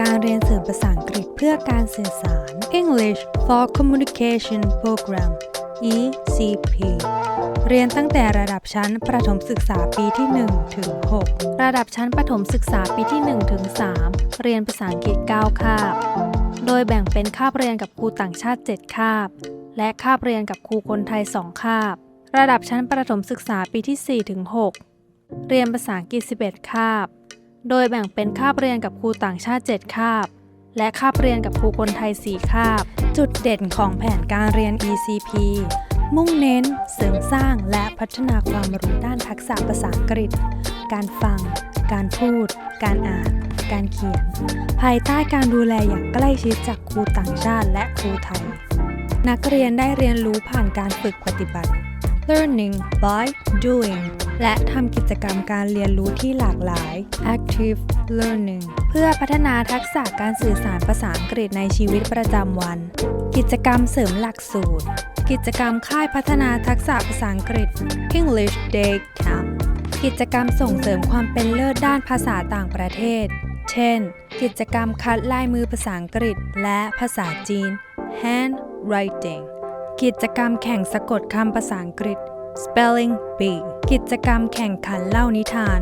การเรียนเสริมภาษาอังกฤษเพื่อการสื่อสาร English for Communication Program ECP เรียนตั้งแต่ระดับชั้นประถมศึกษาปีที่ 1 ถึง 6 ระดับชั้นประถมศึกษาปีที่ 1 ถึง 3 เรียนภาษาอังกฤษ 9 คาบ โดยแบ่งเป็นคาบเรียนกับครูต่างชาติ 7 คาบ และคาบเรียนกับครูคนไทย 2 คาบ ระดับชั้นประถมศึกษาปีที่ 4 ถึง 6 เรียนภาษาอังกฤษ 11 คาบ โดยแบ่งเป็นคาบเรียนกับครูต่างชาติ 7 คาบ และคาบเรียนกับครูคนไทย 4 คาบ จุดเด่นของแผนการเรียน ECP มุ่งเน้น เสริมสร้างและพัฒนาความรู้ด้านทักษะภาษาอังกฤษ การฟัง การพูด การอ่าน การเขียน ภายใต้การดูแลอย่างใกล้ชิดจากครูต่างชาติและครูไทย นักเรียนได้เรียนรู้ผ่านการฝึกปฏิบัติ learning by doing และทำกิจกรรมการเรียนรู้ที่หลากหลาย active learning เพื่อพัฒนาทักษะการสื่อสารภาษาอังกฤษในชีวิตประจำวัน กิจกรรมเสริมหลักสูตร กิจกรรมค่ายพัฒนาทักษะภาษาอังกฤษ English Day Camp กิจกรรมส่งเสริมความเป็นเลิศด้านภาษาต่างประเทศ เช่น กิจกรรมคัดลายมือภาษาอังกฤษ และภาษาจีน Handwriting กิจกรรมแข่งสะกดคำภาษาอังกฤษ Spelling Bee กิจกรรมแข่งขันเล่านิทาน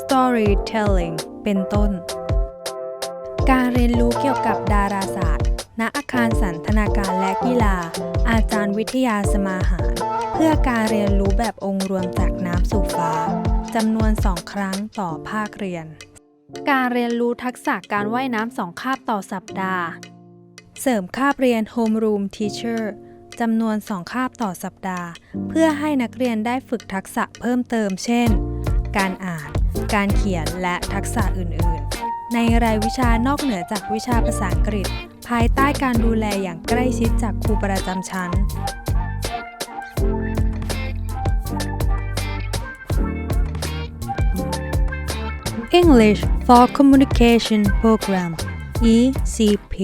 Storytelling เป็นต้น การเรียนรู้เกี่ยวกับดาราศาสตร์ ณ อาคารสันทนาการและกีฬา อาจารย์วิทยาสมาหาร เพื่อการเรียนรู้แบบองค์รวมจากน้ำสู่ฟ้าจำนวน2ครั้งต่อภาคเรียน การเรียนรู้ทักษะการว่ายน้ำสองคาบต่อสัปดาห์ เสริมคาบเรียน Homeroom Teacher จำนวน 2 คาบต่อสัปดาห์ เพื่อให้นักเรียนได้ฝึกทักษะเพิ่มเติม เช่น การอ่าน การเขียน และทักษะอื่น ๆ ในรายวิชานอกเหนือจากวิชาภาษาอังกฤษ ภายใต้การดูแลอย่างใกล้ชิดจากครูประจำชั้น English for Communication Program ECP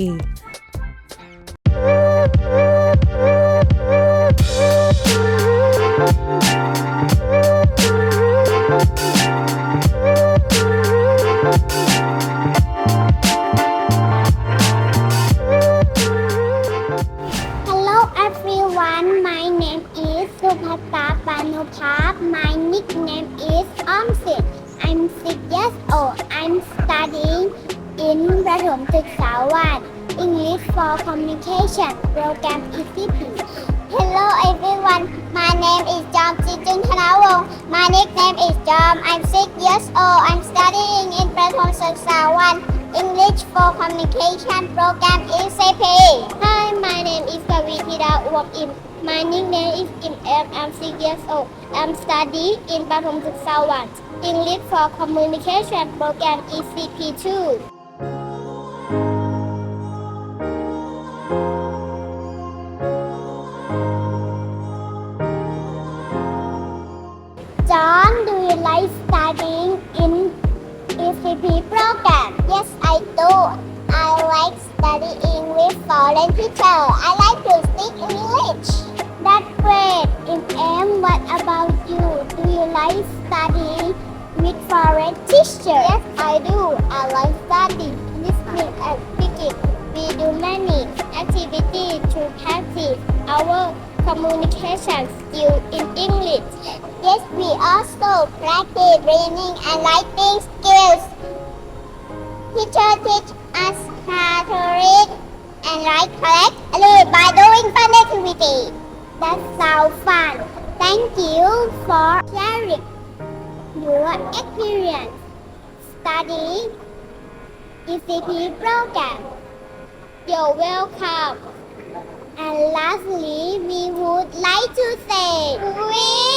My nickname is Omsit. I'm six years old. I'm studying in Prathom Siksawan, English for Communication program ECP. Hello everyone, my name is Jom Chichun Thanawong. My nickname is Jom. I'm six years old. I'm studying in Prathom Siksawan, English for Communication program ECP. Hi, my name is Kavitira Uwak. My nickname is Im. I'm six years old. I'm studying in Prathom Siksawan, English for Communication program ECP 2. John, do you like studying in ECP program? Yes, I do. I like studying with foreign teacher. I like to speak English. That's great. In M, what about you? Do you like studying with foreign teacher? Yes, I do. I like studying, listening, and speaking. We do many activities to practice our communication skill in English. Yes, we also practice reading and writing skills. Teacher teach us how to read and write correctly by doing fun activity. That sounds fun. Thank you for sharing your experience studying ECP program. You're welcome. And lastly, we would like to say, we